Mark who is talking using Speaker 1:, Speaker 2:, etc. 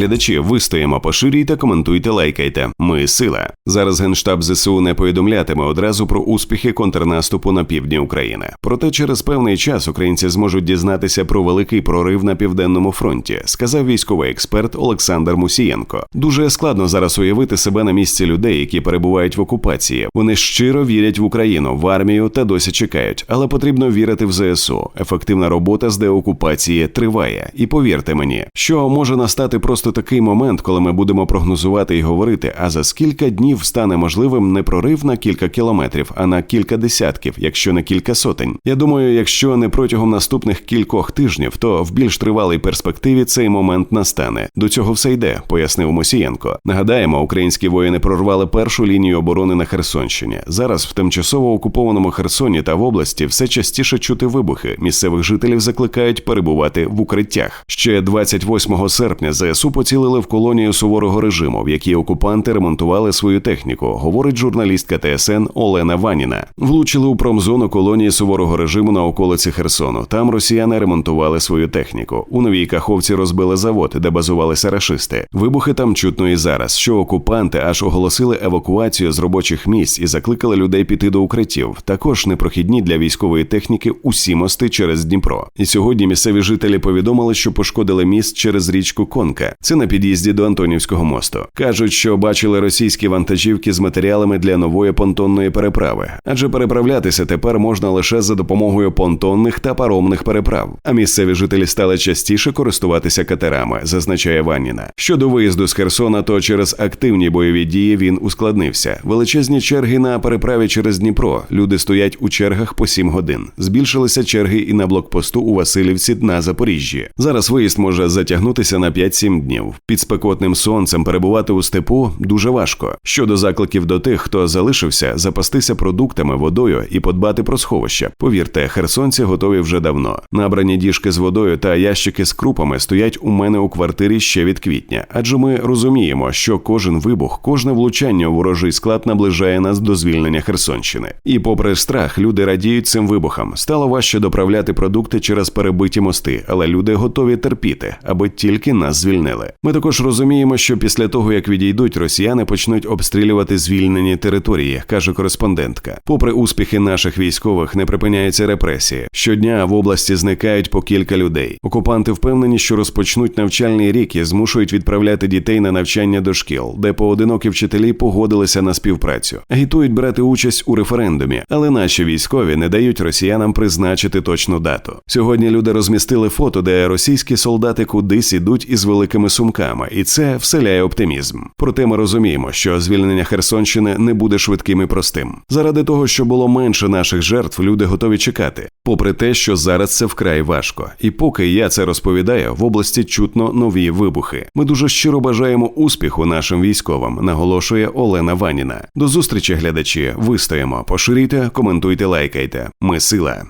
Speaker 1: Глядачі, вистоїмо, поширюйте, коментуйте, лайкайте. Ми сила. Зараз генштаб ЗСУ не повідомлятиме одразу про успіхи контрнаступу на півдні України. Проте через певний час українці зможуть дізнатися про великий прорив на південному фронті, сказав військовий експерт Олександр Мусієнко. Дуже складно зараз уявити себе на місці людей, які перебувають в окупації. Вони щиро вірять в Україну, в армію та досі чекають, але потрібно вірити в ЗСУ. Ефективна робота з деокупації триває. І повірте мені, що може настати просто такий момент, коли ми будемо прогнозувати і говорити, а за скільки днів стане можливим не прорив на кілька кілометрів, а на кілька десятків, якщо не кілька сотень. Я думаю, якщо не протягом наступних кількох тижнів, то в більш тривалій перспективі цей момент настане. До цього все йде, пояснив Мосієнко. Нагадаємо, українські воїни прорвали першу лінію оборони на Херсонщині. Зараз в тимчасово окупованому Херсоні та в області все частіше чути вибухи. Місцевих жителів закликають перебувати в укриттях. Ще 28 серпня ЗСУ поцілили в колонію суворого режиму, в якій окупанти ремонтували свою техніку. Говорить журналістка ТСН Олена Ваніна. Влучили у промзону колонії суворого режиму на околиці Херсону. Там росіяни ремонтували свою техніку. У новій каховці розбили завод, де базувалися рашисти. Вибухи там чутно і зараз. Що окупанти аж оголосили евакуацію з робочих місць і закликали людей піти до укриттів. Також непрохідні для військової техніки усі мости через Дніпро. І сьогодні місцеві жителі повідомили, що пошкодили міст через річку Конка. Це на під'їзді до Антонівського мосту. Кажуть, що бачили російські вантажівки з матеріалами для нової понтонної переправи, адже переправлятися тепер можна лише за допомогою понтонних та паромних переправ. А місцеві жителі стали частіше користуватися катерами, зазначає Ванніна. Щодо виїзду з Херсона, то через активні бойові дії він ускладнився. Величезні черги на переправі через Дніпро. Люди стоять у чергах по 7 годин. Збільшилися черги і на блокпосту у Васильівці на Запоріжжі. Зараз виїзд може затягнутися на 5-7 днів. Під спекотним сонцем перебувати у степу дуже важко. Щодо закликів до тих, хто залишився, запастися продуктами, водою і подбати про сховища. Повірте, херсонці готові вже давно. Набрані діжки з водою та ящики з крупами стоять у мене у квартирі ще від квітня, адже ми розуміємо, що кожен вибух, кожне влучання у ворожий склад наближає нас до звільнення Херсонщини. І, попри страх, люди радіють цим вибухам. Стало важче доправляти продукти через перебиті мости, але люди готові терпіти, аби тільки нас звільнили. Ми також розуміємо, що після того як відійдуть, росіяни почнуть обстрілювати звільнені території, каже кореспондентка. Попри успіхи наших військових, не припиняються репресії. Щодня в області зникають по кілька людей. Окупанти впевнені, що розпочнуть навчальний рік і змушують відправляти дітей на навчання до шкіл, де поодинокі вчителі погодилися на співпрацю, агітують брати участь у референдумі, але наші військові не дають росіянам призначити точну дату. Сьогодні люди розмістили фото, де російські солдати кудись ідуть із великими сумками, і це вселяє оптимізм. Проте ми розуміємо, що звільнення Херсонщини не буде швидким і простим. Заради того, що було менше наших жертв, люди готові чекати, попри те, що зараз це вкрай важко. І поки я це розповідаю, в області чутно нові вибухи. Ми дуже щиро бажаємо успіху нашим військовим, наголошує Олена Ваніна. До зустрічі, глядачі. Вистоїмо, поширюйте, коментуйте, лайкайте. Ми сила.